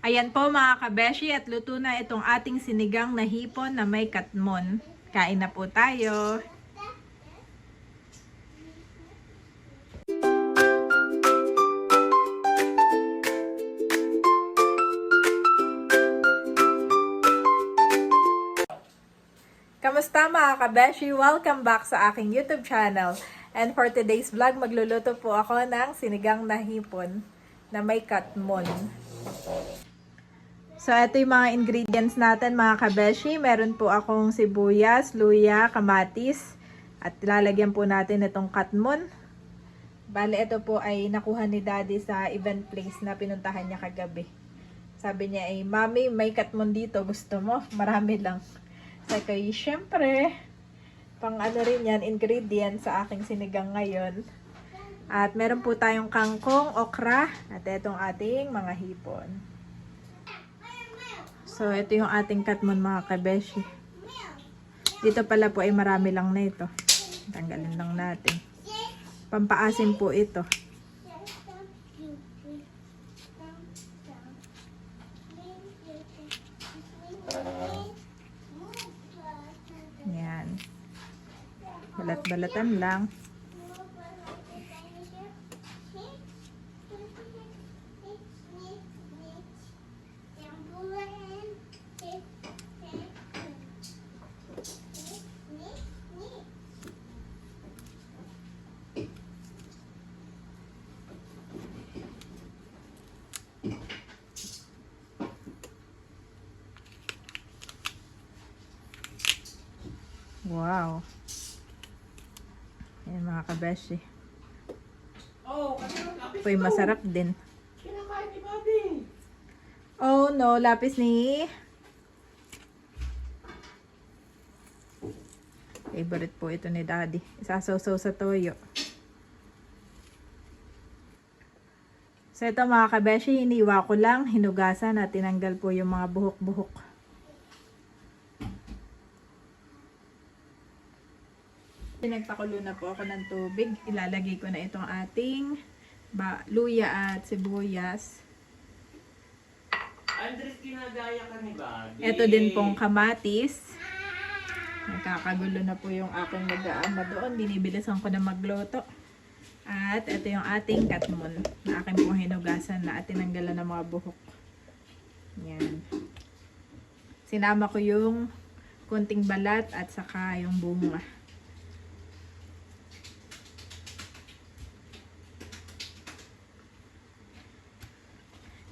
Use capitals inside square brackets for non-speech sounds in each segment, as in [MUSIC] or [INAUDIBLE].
Ayan po mga kabeshi at luto na itong ating sinigang na hipon na may katmon. Kain na po tayo. Kamusta mga kabeshi? Welcome back sa aking YouTube channel. And for today's vlog, magluluto po ako ng sinigang na hipon na may katmon. So, ito yung mga ingredients natin mga kabeshi. Meron po akong sibuyas, luya, kamatis, at lalagyan po natin itong katmon. Bale, ito po ay nakuha ni daddy sa event place na pinuntahan niya kagabi. Sabi niya ay, Mami, may katmon dito. Gusto mo? Marami lang. Sabi ko, "Eh, syempre, pang ano rin yan, ingredients sa aking sinigang ngayon. At meron po tayong kangkong, okra, at itong ating mga hipon. So, ito yung ating katmon mga kabeshi. Dito pala po ay marami lang na ito. Tanggalin lang natin. Pampaasim po ito. Yan. Balat-balatan lang. Wow. Ayan mga kabeshi. Oh, Po'y masarap din. kinakain ni Bobby. Oh no, lapis ni... Favorite po ito ni Daddy. Isasaw-saw sa toyo. So ito mga kabeshi, hiniwa ko lang, hinugasan at tinanggal po yung mga buhok-buhok. Pinagpakulo na po ako ng tubig. Ilalagay ko na itong ating ba, luya at sibuyas. Andres, ginagaya ka ni Bobby. Ito din pong kamatis. Nakakagulo na po yung aking mag-aama doon. Binibilisan ko na magluto. At ito yung ating katmon na aking pong hinugasan na at tinanggalan ng mga buhok. Yan. Sinama ko yung kunting balat at saka yung bunga.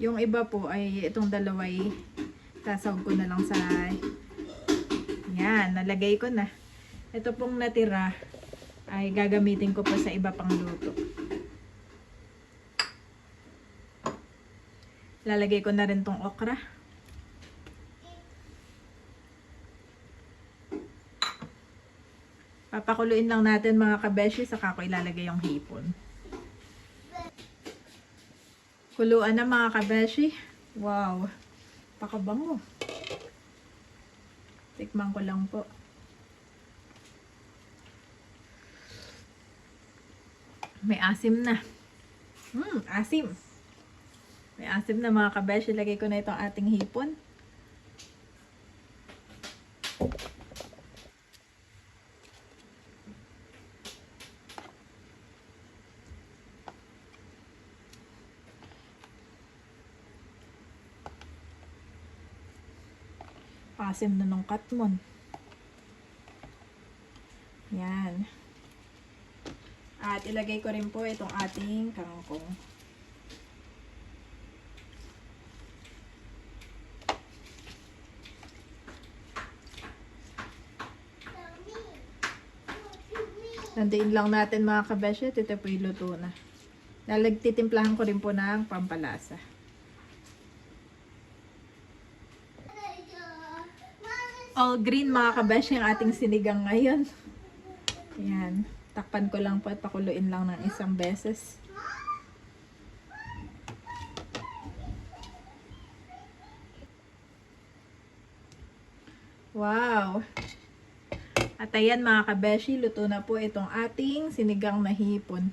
Yung iba po ay itong dalaway sasawag ko na lang sa yan, nalagay ko na. Ito pong natira ay gagamitin ko po sa iba pang luto. Lalagay ko na rin tong okra. Papakuluin lang natin mga kabeshi saka ko ilalagay yung hipon. Kuluan na mga kabeshi. Wow. Pakabango. Tikman ko lang po. May asim na. Hmm, asim. May asim na mga kabeshi. Lagay ko na itong ating hipon. Asim na ng katmon. Yan. At ilagay ko rin po itong ating kangkong. Nandiin lang natin mga kabeshet. Ito po na. Nalagtitimplahan ko rin po ng pampalasa. All green mga kabesh yung ating sinigang ngayon. Ayan. Takpan ko lang po at pakuluin lang ng isang beses. Wow! At ayan mga kabeshi, luto na po itong ating sinigang na hipon.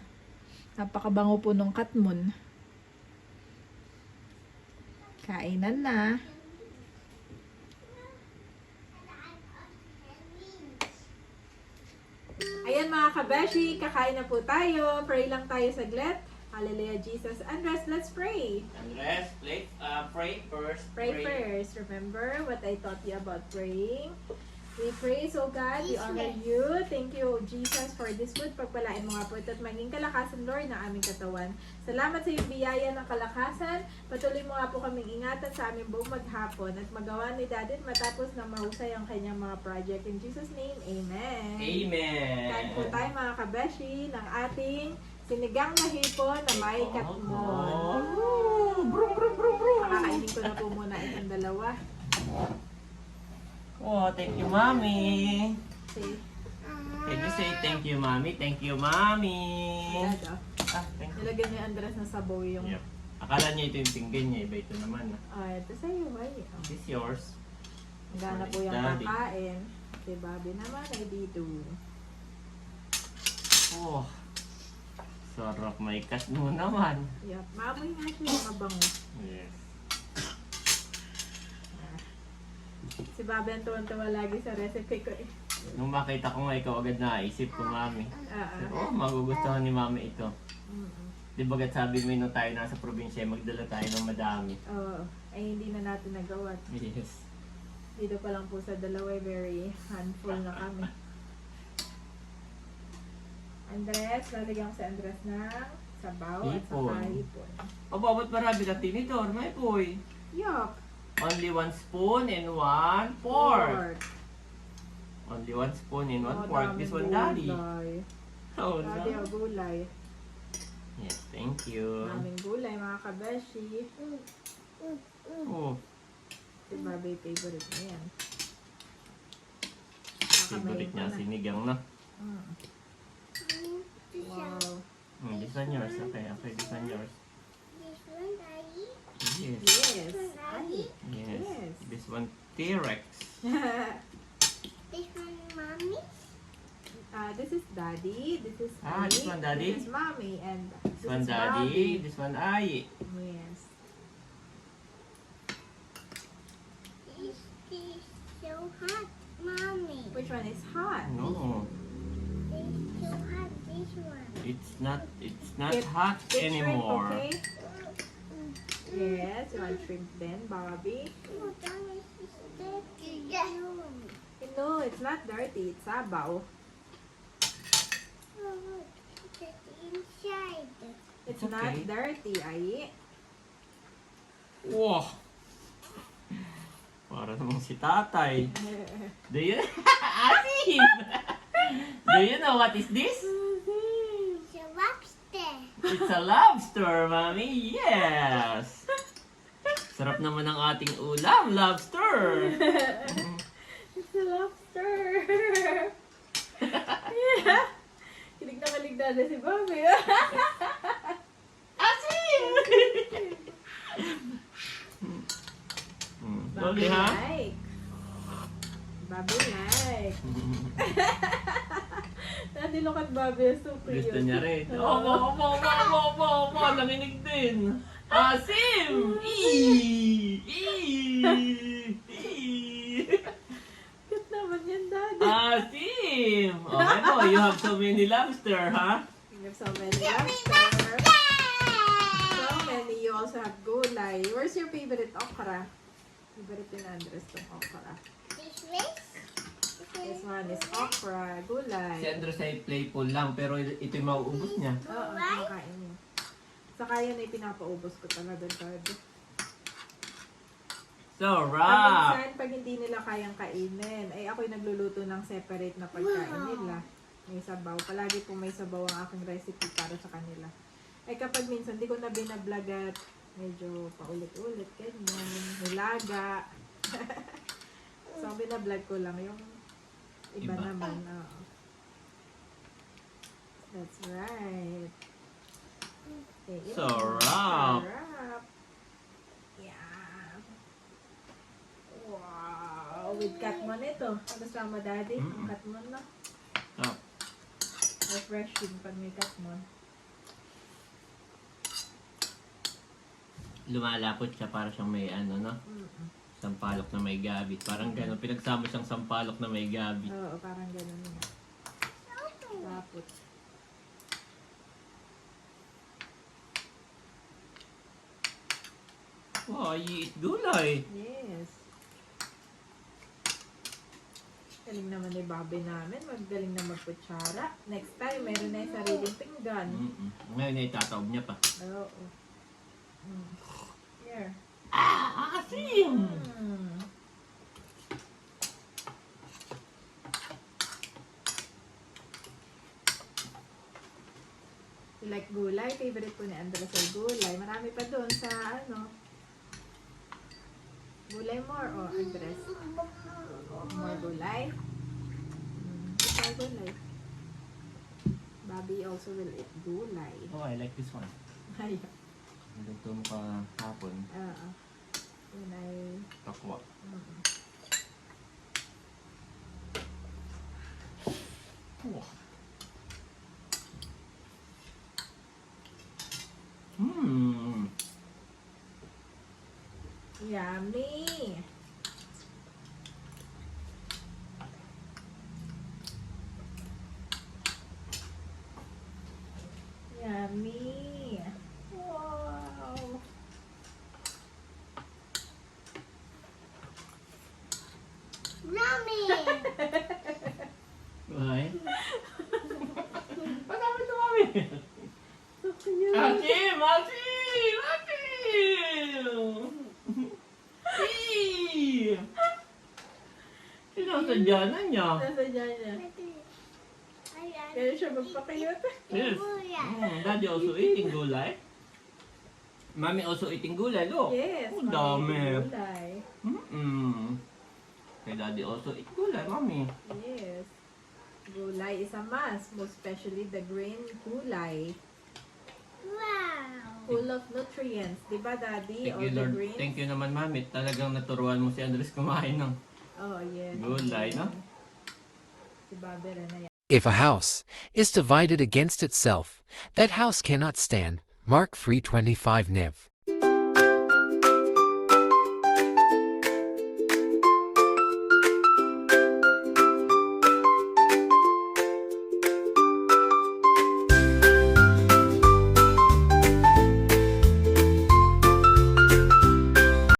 Napakabango po nung katmon. Kainan na. Ayan mga kabeshi, kakain na po tayo. Pray lang tayo saglit. Hallelujah, Jesus. Andres, let's pray. Andres, play, uh, pray first. Pray first. Remember what I taught you about praying. We praise, oh God. We honor you. Thank you, Jesus, for this food. Pagpalain mo nga po ito at maging kalakasan, Lord, ng aming katawan. Salamat sa iyong biyaya ng kalakasan. Patuloy mo nga po kaming ingatan sa aming buong maghapon at magawa ni Daddy at matapos na mahusay ang kanyang mga project. In Jesus' name, Amen. Amen. Kain po tayo mga kabeshi ng ating sinigang na hipon na may katmon. Oh, brum, brum, brum, brum. Pakakainin ko na po muna itong dalawa. Oh, thank you, mommy. See? Can you say thank you, mommy? Thank you, mommy. Ah, thank you. Nilagyan ni Andres ng sabaw yung... Yep. Akala niya ito yung pinggan niya, iba ito naman. ah. Ah, ito sa'yo, ay. Oh. This is yours. Gana po yung Daddy. kakain. Si Bobby naman ay dito. Oh. Sarap may cut mo naman. Yup. Maamoy nga siya yung mabango. Yes. Si Bobby ang tuwan-tuwa lagi sa recipe ko eh. Nung makita ko nga, ikaw agad naisip ko, mami. Ah, ah. Oh, magugustuhan ni mami ito. Mm-mm. Di ba gat sabi mo nung tayo nasa probinsya, magdala tayo ng madami. Oo. Ay, hindi na natin nagawa. Yes. Dito pa lang po sa dalawa, eh, very handful na kami. Andres, lalagyan ko si Andres ng sabaw at saka hipon. O, bawat marami ka tinidor, may boy. Yup. Only one spoon and one pork. Only one spoon and one Oh, pork. This one, daddy. gulay. [LAUGHS] Oh, Daddy, no. oh, gulay. Yes, thank you. Daming gulay, mga kabeshi. Oh, Si Bobby, favorite niya yan. favorite niya, sinigang na. Mm. Wow. Hmm, this one yours. Okay, okay, this one yours. Yes. Yes. Ay. Yes. Yes. This one, T-Rex. [LAUGHS] This one mommy. Uh, this is daddy. This is Ah, this one, daddy? This is mommy. And This this one, is daddy. Bobby. This one, Ai. Yes. Which one is hot? No, it's so hot. This one. It's not. It's not It- hot It's shrimp, anymore. okay? Yes, you want shrimp then, Bobby? No, it's not dirty. It's sabaw. It's It's not okay. dirty, ay. Wow. Para namang si tatay. [LAUGHS] Do you... [LAUGHS] Asin! Do you know what is this? It's a lobster, mommy. Yes. Sarap naman ang ating ulam, lobster. [LAUGHS] It's a lobster. yeah. [LAUGHS] Kilig na kilig na si Bobby. Asin! [LAUGHS] Ha? like. Bobby like. Daddy, look at Bobby. So cute. Gusto niya rin. Oh, mo, mo, mo, mo, mo, mo, nanginig din. Asim! Eee! Eee! Cute naman yan, Daddy. Asim! Okay po, you have so many lobster, ha? You have so many lobster. So many. You also have gulay. Where's your favorite okra? Favorite ni Andres tong okra. This one is okra, Si gulay. Andres ay playful lang, pero ito yung mauubos niya. Oo, kumakain niya. Saka yan ay pinapaubos ko talaga, Daddy. So, Pag wrap! minsan, pag hindi nila kayang kainin, ay ako'y nagluluto ng separate na pagkain nila. May sabaw. Palagi po may sabaw ang aking recipe para sa kanila. Ay kapag minsan, di ko na binablog at medyo paulit-ulit, ganyan, nilaga. [LAUGHS] so, binablog ko lang yung iba, Iba. naman. oo. That's right. Okay, yun. Sarap. Sarap. Yeah. Wow. With katmon ito. Ano sama daddy? Mm. Katmon na. Oh, Refreshing pag may katmon. lumalapot siya para siyang may ano, no? Mm-mm. Sampalok na may gabi. Parang gano'n, pinagsama siyang sampalok na may gabi. Oo, parang ganun nga. Tapos, Wow, iit gulay. yes. Galing naman ni Bobby namin. Magaling na magkutsara. Next time, meron na yung sariling pinggan. Mm-mm. Ngayon ay tataob niya pa. Oo. Mm. Here. Ah, asim! Mm. You like gulay? Favorite po ni Andres ay gulay. Marami pa doon sa ano. Gulay more o Andres? More gulay? Mm, more gulay. Bobby also will eat gulay. Oh, I like this one. [LAUGHS] เติมเติมก็ห้าฝนเอออรในตะกั่วอืมอยามี่ Magpakayot. Yes. Mm, daddy also eating gulay. Mommy also eating gulay, look. Yes, Oh, mommy, dami. gulay. Mm-mm. Kay daddy also eat gulay, mommy. Yes. Gulay is a must, most especially the green gulay. Wow! Full of nutrients. Di ba, Daddy? Thank All you, the Lord. greens? Thank you naman, mami. Talagang naturuan mo si Andres kumain ng Oh, yes. Gulay, no? Si rin na yan. If a house is divided against itself, that house cannot stand. Mark 325 Niv.